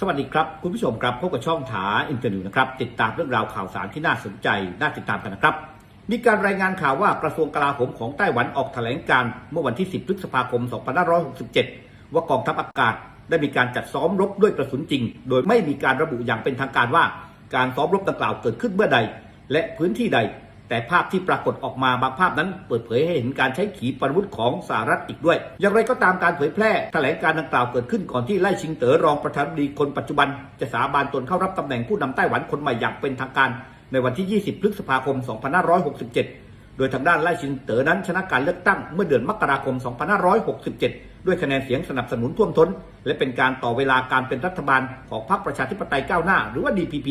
สวัสดีครับคุณผู้ชมครับพบกับช่องถาอินเตอร์นิวนะครับติดตามเรื่องราวข่าวสารที่น่าสนใจน่าติดตามกันนะครับ มีการรายงานข่าวว่ากระทรวงกลาโหมของไต้หวันออกแถลงการเมื่อวันที่ 10 พฤษภาคม 2567 ว่ากองทัพอากาศได้มีการจัดซ้อมรบด้วยกระสุนจริง โดยไม่มีการระบุอย่างเป็นทางการว่า การซ้อมรบดังกล่าวเกิดขึ้นเมื่อใด และพื้นที่ใด แต่ภาพที่ปรากฏออกมาบางภาพนั้นเปิดเผยให้เห็นการใช้ขีปนาวุธของสหรัฐอีกด้วย อย่างไรก็ตามการเผยแพร่แถลงการดังกล่าวเกิดขึ้นก่อนที่ไล่ชิงเต๋อรองประธานาธิบดีคนปัจจุบัน จะสาบานตนเข้ารับตำแหน่งผู้นำไต้หวันคนใหม่อย่างเป็นทางการ ในวันที่ 20 พฤษภาคม 2567 โดยทางด้านไล่ชิงเต๋อนั้นชนะการเลือกตั้งเมื่อเดือนมกราคม 2567 ด้วยคะแนนเสียงสนับสนุนท่วมท้น และเป็นการต่อเวลาการเป็นรัฐบาลของพรรคประชาธิปไตยก้าวหน้า หรือว่า DPP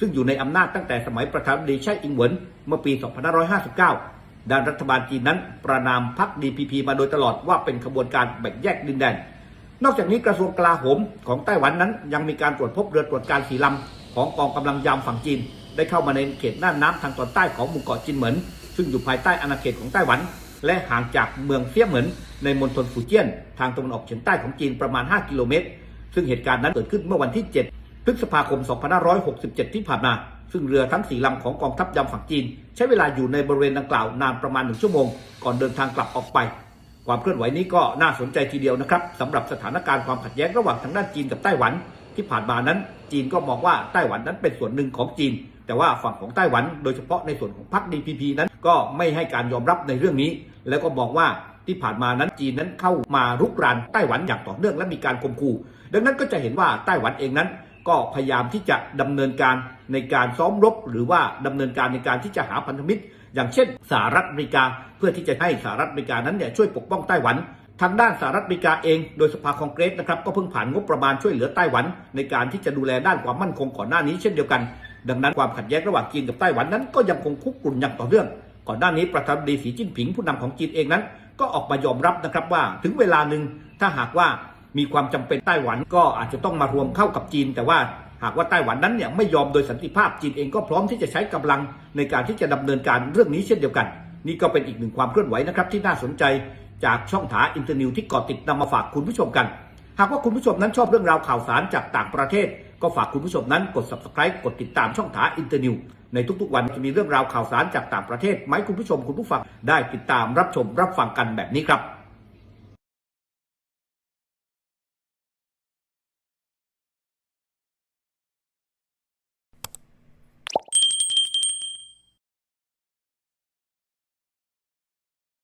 ซึ่งอยู่ในอำนาจตั้งแต่สมัยประธานาธิบดีไช่อิงเหวินเมื่อปี 2559 ด้านรัฐบาลจีนนั้น ประนามพรรค DPP มาโดยตลอดว่าเป็นขบวนการแบ่งแยกดินแดน นอกจากนี้กระทรวงกลาโหมของไต้หวันนั้น ยังมีการตรวจพบเรือตรวจการสีลำของกองกำลังยามฝั่งจีน ได้เข้ามาในเขตน่านน้ำทางตอนใต้ของหมู่เกาะจินเหมินซึ่งอยู่ภายใต้อาณาเขตของไต้หวัน และห่างจากเมืองเซี่ยเหมินในมณฑลฟูเจี้ยน ทางตะวันออกเฉียงใต้ของจีนประมาณ 5 กิโลเมตร ซึ่งเหตุการณ์นั้นเกิดขึ้นเมื่อวันที่ 7 พฤษภาคม 2567 ที่ผ่านมา ซึ่งเรือทั้งสี่ลำของกองทัพยามฝั่งจีน ใช้เวลาอยู่ในบริเวณดังกล่าวนานประมาณหนึ่งชั่วโมง ก่อนเดินทางกลับออกไป ความเคลื่อนไหวนี้ก็น่าสนใจทีเดียวนะครับสำหรับสถานการณ์ความขัดแย้งระหว่างทางด้านจีนกับไต้หวัน ที่ผ่านมานั้น จีนก็มองว่าไต้หวันนั้นเป็นส่วนหนึ่งของจีน แต่ว่าฝั่งของไต้หวันโดยเฉพาะในส่วนของพรรค DPP นั้นก็ไม่ให้การยอมรับในเรื่องนี้ แล้วก็บอกว่าที่ผ่านมานั้นจีนนั้นเข้ามารุกรานไต้หวันอย่างต่อเนื่องและมีการข่มขู่ ดังนั้นก็จะเห็นว่าไต้หวันเองนั้น ก็พยายามที่จะดำเนินการในการซ้อมรบ หรือว่าดำเนินการในการที่จะหาพันธมิตร อย่างเช่นสหรัฐอเมริกา เพื่อที่จะให้สหรัฐอเมริกานั้นเนี่ยช่วยปกป้องไต้หวันทางด้านสหรัฐอเมริกาเองโดยสภาคองเกรสนะครับก็เพิ่งผ่านงบประมาณช่วยเหลือไต้หวัน ในการที่จะดูแลด้านความมั่นคงก่อนหน้านี้เช่นเดียวกัน ดังนั้นความขัดแย้งระหว่างจีนกับไต้หวันนั้นก็ยังคงคุกรุ่นอย่างต่อเนื่อง ก่อนหน้านี้ประธานาธิบดีสีจิ้นผิงผู้นำของจีนเองนั้น ก็ออกมายอมรับนะครับว่าถึงเวลาหนึ่งถ้าหากว่า มีความจำเป็นไต้หวันก็อาจจะต้องมารวมเข้ากับจีน แต่ว่าหากว่าไต้หวันนั้นเนี่ยไม่ยอมโดยสันติภาพจีนเองก็พร้อมที่จะใช้กำลังในการที่จะดำเนินการเรื่องนี้เช่นเดียวกัน นี่ก็เป็นอีกหนึ่งความเคลื่อนไหวนะครับที่น่าสนใจจากช่องถาอินเตอร์นิวที่เกาะติดนำมาฝากคุณผู้ชมกัน หากว่าคุณผู้ชมนั้นชอบเรื่องราวข่าวสารจากต่างประเทศ ก็ฝากคุณผู้ชมนั้นกด subscribe กดติดตามช่องถาอินเตอร์นิวในทุกๆวันจะมีเรื่องราวข่าวสารจากต่างประเทศไหมคุณผู้ชมคุณผู้ฟังได้ติดตามรับชมรับฟังกันแบบนี้ครับ